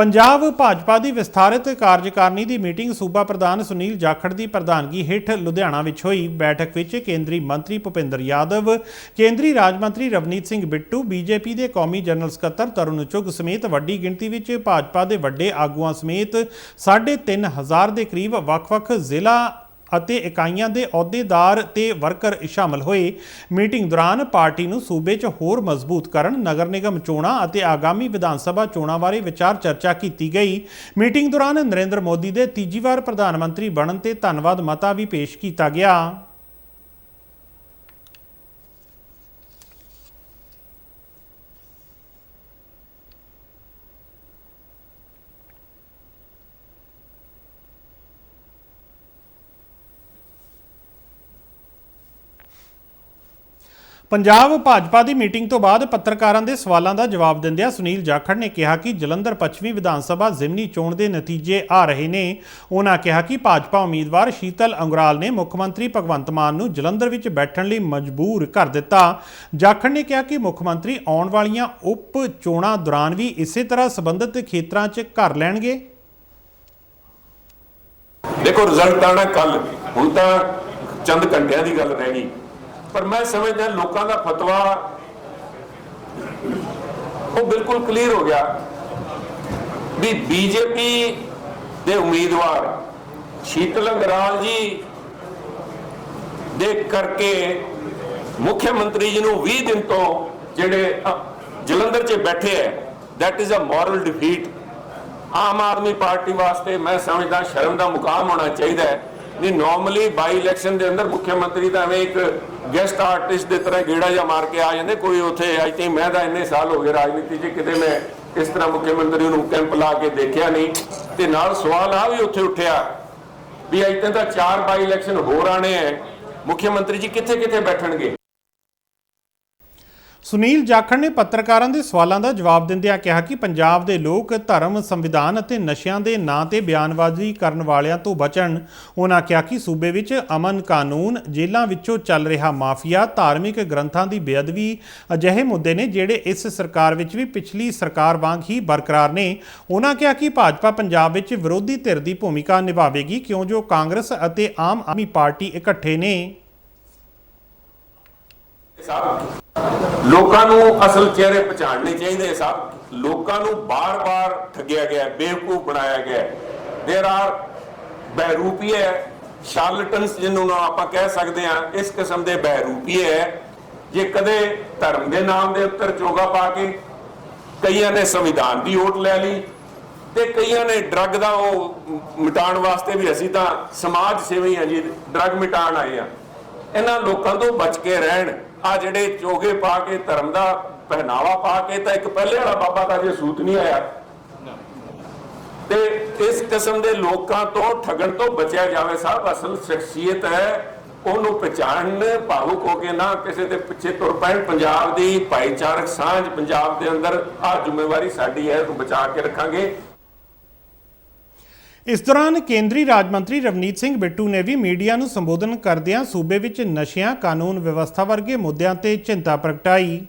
ਪੰਜਾਬ ਭਾਜਪਾ ਦੀ ਵਿਸਥਾਰਿਤ ਕਾਰਜਕਾਰਨੀ ਦੀ ਮੀਟਿੰਗ ਸੂਬਾ ਪ੍ਰਧਾਨ ਸੁਨੀਲ ਜਾਖੜ ਦੀ ਪ੍ਰਧਾਨਗੀ ਹੇਠ ਲੁਧਿਆਣਾ ਵਿੱਚ ਹੋਈ। ਬੈਠਕ ਵਿੱਚ ਕੇਂਦਰੀ ਮੰਤਰੀ ਭੁਪਿੰਦਰ ਯਾਦਵ, ਕੇਂਦਰੀ ਰਾਜ ਮੰਤਰੀ ਰਵਨੀਤ ਸਿੰਘ ਬਿੱਟੂ, ਬੀਜੇਪੀ ਦੇ ਕੌਮੀ ਜਨਰਲ ਸਕੱਤਰ ਤਰੁਣ ਚੁੱਗ ਸਮੇਤ ਵੱਡੀ ਗਿਣਤੀ ਵਿੱਚ ਭਾਜਪਾ ਦੇ ਵੱਡੇ ਆਗੂਆਂ ਸਮੇਤ 3500 ਦੇ ਕਰੀਬ ਵੱਖ-ਵੱਖ ਜ਼ਿਲ੍ਹਾ ਅਤੇ ਇਕਾਈਆਂ ਦੇ ਅਹੁਦੇਦਾਰ ਤੇ ਵਰਕਰ ਸ਼ਾਮਲ ਹੋਏ। ਮੀਟਿੰਗ ਦੌਰਾਨ ਪਾਰਟੀ ਨੂੰ ਸੂਬੇ 'ਚ ਹੋਰ ਮਜ਼ਬੂਤ ਕਰਨ, ਨਗਰ ਨਿਗਮ ਚੋਣਾਂ ਅਤੇ ਆਗਾਮੀ ਵਿਧਾਨ ਸਭਾ ਚੋਣਾਂ ਬਾਰੇ ਵਿਚਾਰ ਚਰਚਾ ਕੀਤੀ ਗਈ। ਮੀਟਿੰਗ ਦੌਰਾਨ ਨਰਿੰਦਰ ਮੋਦੀ ਦੇ ਤੀਜੀ ਵਾਰ ਪ੍ਰਧਾਨ ਮੰਤਰੀ ਬਣਨ ਤੇ ਧੰਨਵਾਦ ਮਤਾ ਵੀ ਪੇਸ਼ ਕੀਤਾ ਗਿਆ। ਪੰਜਾਬ ਭਾਜਪਾ ਦੀ ਮੀਟਿੰਗ ਤੋਂ ਬਾਅਦ ਪੱਤਰਕਾਰਾਂ ਦੇ ਸਵਾਲਾਂ ਦਾ ਜਵਾਬ ਦਿੰਦਿਆਂ ਸੁਨੀਲ ਜਾਖੜ ਨੇ ਕਿਹਾ ਕਿ ਜਲੰਧਰ ਪੱਛਮੀ ਵਿਧਾਨ ਸਭਾ ਜ਼ਿਮਨੀ ਚੋਣ ਦੇ ਨਤੀਜੇ ਆ ਰਹੇ ਨੇ। ਉਹਨਾਂ ਕਿਹਾ ਕਿ ਭਾਜਪਾ ਉਮੀਦਵਾਰ ਸ਼ੀਤਲ ਅੰਗਰਾਲ ਨੇ ਮੁੱਖ ਮੰਤਰੀ ਭਗਵੰਤ ਮਾਨ ਨੂੰ ਜਲੰਧਰ ਵਿੱਚ ਬੈਠਣ ਲਈ ਮਜਬੂਰ ਕਰ ਦਿੱਤਾ। ਜਾਖੜ ਨੇ ਕਿਹਾ ਕਿ ਮੁੱਖ ਮੰਤਰੀ ਆਉਣ ਵਾਲੀਆਂ ਉਪ ਚੋਣਾਂ ਦੌਰਾਨ ਵੀ ਇਸੇ ਤਰ੍ਹਾਂ ਸੰਬੰਧਿਤ ਖੇਤਰਾਂ 'ਚ ਘਰ ਲੈਣਗੇ। ਦੇਖੋ ਰਿਜ਼ਲਟ ਆਣਾ ਕੱਲ ਹੁਣ ਤਾਂ ਚੰਦ ਘੰਟਿਆਂ ਦੀ ਗੱਲ ਰਹਿ ਪਰ ਮੈਂ ਸਮਝਦਾ ਲੋਕਾਂ ਦਾ ਫਤਵਾ ਉਹ ਬਿਲਕੁਲ ਕਲੀਅਰ ਹੋ ਗਿਆ ਵੀ ਬੀਜੇਪੀ ਦੇ ਉਮੀਦਵਾਰ ਸ਼ੀਤਲੰਗ ਅੰਗਰਾਲ ਜੀ ਦੇ ਕਰਕੇ ਮੁੱਖ ਮੰਤਰੀ ਜੀ ਨੂੰ 20 ਦਿਨ ਤੋਂ ਜਿਹੜੇ ਜਲੰਧਰ 'ਚ ਬੈਠੇ ਐ that is a moral defeat Aam Aadmi party ਵਾਸਤੇ ਮੈਂ ਸਮਝਦਾ ਸ਼ਰਮ ਦਾ ਮੁਕਾਮ ਹੋਣਾ ਚਾਹੀਦਾ ਹੈ। ਨਹੀਂ ਨਾਰਮਲੀ ਬਾਈ ਇਲੈਕਸ਼ਨ ਦੇ ਅੰਦਰ ਮੁੱਖ ਮੰਤਰੀ ਤਾਂ ਐਵੇਂ ਇੱਕ ਗੈਸਟ ਆਰਟਿਸਟ ਦੇ ਤਰ੍ਹਾਂ ਗੇੜਾ ਜਾਂ ਮਾਰ ਕੇ ਆ ਜਾਂਦੇ, ਕੋਈ ਉੱਥੇ ਆਈ ਥਿੰਕ ਮੈਂ ਤਾਂ ਇੰਨੇ ਸਾਲ ਹੋ ਗਏ ਰਾਜਨੀਤੀ 'ਚ, ਕਿਤੇ ਮੈਂ ਇਸ ਤਰ੍ਹਾਂ ਮੁੱਖ ਮੰਤਰੀ ਨੂੰ ਕੈਂਪ ਲਾ ਕੇ ਦੇਖਿਆ ਨਹੀਂ। ਤੇ ਨਾਲ ਸਵਾਲ ਆ ਵੀ ਉੱਥੇ ਉੱਠਿਆ ਵੀ ਇੱਥੇ ਤਾਂ ਚਾਰ ਬਾਈ ਇਲੈਕਸ਼ਨ ਹੋਰ ਆਣੇ ਐ। ਮੁੱਖ ਮੰਤਰੀ ਜੀ ਕਿੱਥੇ ਕਿੱਥੇ ਬੈਠਣਗੇ? ਸੁਨੀਲ ਜਾਖੜ ਨੇ ਪੱਤਰਕਾਰਾਂ ਦੇ ਸਵਾਲਾਂ ਦਾ ਜਵਾਬ ਦਿੰਦਿਆਂ ਕਿਹਾ ਕਿ ਪੰਜਾਬ ਦੇ ਲੋਕ ਧਰਮ, ਸੰਵਿਧਾਨ ਅਤੇ ਨਸ਼ਿਆਂ ਦੇ ਨਾਂ ਤੇ ਬਿਆਨਬਾਜ਼ੀ ਕਰਨ ਵਾਲਿਆਂ ਤੋਂ ਬਚਣ, ਉਹਨਾਂ ਕਿਹਾ ਕਿ ਸੂਬੇ ਵਿੱਚ ਅਮਨ ਕਾਨੂੰਨ, ਜੇਲ੍ਹਾਂ ਵਿੱਚੋਂ ਚੱਲ ਰਿਹਾ ਮਾਫੀਆ, ਧਾਰਮਿਕ ਗ੍ਰੰਥਾਂ ਦੀ ਬੇਅਦਬੀ ਅਜਿਹੇ ਮੁੱਦੇ ਨੇ ਜਿਹੜੇ ਇਸ ਸਰਕਾਰ ਵਿੱਚ ਵੀ ਪਿਛਲੀ ਸਰਕਾਰ ਵਾਂਗ ਹੀ ਬਰਕਰਾਰ ਨੇ। ਉਹਨਾਂ ਕਿਹਾ ਕਿ ਭਾਜਪਾ ਪੰਜਾਬ ਵਿੱਚ ਵਿਰੋਧੀ ਧਿਰ ਦੀ ਭੂਮਿਕਾ ਨਿਭਾਵੇਗੀ, ਕਿਉਂ ਜੋ ਕਾਂਗਰਸ ਅਤੇ ਆਮ ਆਦਮੀ ਪਾਰਟੀ ਇਕੱਠੇ ਨੇ। ਸਾਹਿਬ ਲੋਕਾਂ ਨੂੰ ਅਸਲ ਚਿਹਰੇ ਪਛਾਣਨੇ ਚਾਹੀਦੇ ਸਾਹਿਬ ਲੋਕਾਂ ਨੂੰ ਬਾਰ-ਬਾਰ ਠੱਗਿਆ ਗਿਆ ਬੇਵਕੂਫ ਬਣਾਇਆ ਗਿਆ देयर ਆਰ ਬਹਿਰੂਪੀਏ ਸ਼ਾਰਲਟਨਸ ਜਿਹਨੂੰ ਨਾ ਆਪਾਂ ਕਹਿ ਸਕਦੇ ਆ ਇਸ ਕਿਸਮ ਦੇ ਬਹਿਰੂਪੀਏ ਹੈ ਜੇ ਕਦੇ ਧਰਮ ਦੇ ਨਾਮ ਦੇ ਉੱਤੇ ਚੋਗਾ ਪਾ ਕੇ ਕਈਆਂ ਨੇ ਸੰਵਿਧਾਨ ਦੀ ਓਟ ਲੈ ਲਈ ਤੇ ਕਈਆਂ ਨੇ ਡਰੱਗ ਦਾ ਉਹ ਮਿਟਾਉਣ ਵਾਸਤੇ ਵੀ ਅਸੀਂ ਤਾਂ ਸਮਾਜ ਸੇਵੀ ਆ ਜੀ ਡਰੱਗ ਮਿਟਾਉਣ ਆਏ ਆ ਇਹਨਾਂ ਲੋਕਾਂ ਤੋਂ ਬਚ ਕੇ ਰਹਿਣ। ਆ ਜਿਹੜੇ ਚੋਗੇ ਪਾ ਕੇ ਧਰਮ ਦਾ ਪਹਿਨਾਵਾ ਪਾ ਕੇ ਤਾਂ ਇੱਕ ਪਹਿਲੇ ਵਾਲਾ ਬਾਬਾ ਦਾ ਜੇ ਸੂਤ ਨਹੀਂ ਆਇਆ। ਤੇ ਇਸ ਕਿਸਮ ਦੇ ਲੋਕਾਂ ਤੋਂ ਠਗਣ ਤੋਂ ਬਚਿਆ ਜਾਵੇ ਸਾਹਿਬ, ਅਸਲ ਸ਼ਖਸੀਅਤ ਹੈ, ਉਹਨੂੰ ਪਛਾਣਨ, ਭਾਵੁਕ ਹੋ ਕੇ ਨਾ ਕਿਸੇ ਦੇ ਪਿੱਛੇ ਤੁਰ ਪੈਣ। ਪੰਜਾਬ ਦੀ ਭਾਈਚਾਰਕ ਸਾਂਝ ਪੰਜਾਬ ਦੇ ਅੰਦਰ ਆ ਜ਼ਿੰਮੇਵਾਰੀ ਸਾਡੀ ਹੈ ਨੂੰ ਬਚਾ ਕੇ ਰੱਖਾਂਗੇ। ਇਸ ਦੌਰਾਨ ਕੇਂਦਰੀ ਰਾਜ ਮੰਤਰੀ ਰਵਨੀਤ ਸਿੰਘ ਬਿੱਟੂ ਨੇ ਵੀ ਮੀਡੀਆ ਨੂੰ ਸੰਬੋਧਨ ਕਰਦਿਆਂ ਸੂਬੇ ਵਿੱਚ ਨਸ਼ਿਆਂ ਕਾਨੂੰਨ ਵਿਵਸਥਾ ਵਰਗੇ ਮੁੱਦਿਆਂ ਤੇ ਚਿੰਤਾ ਪ੍ਰਗਟਾਈ।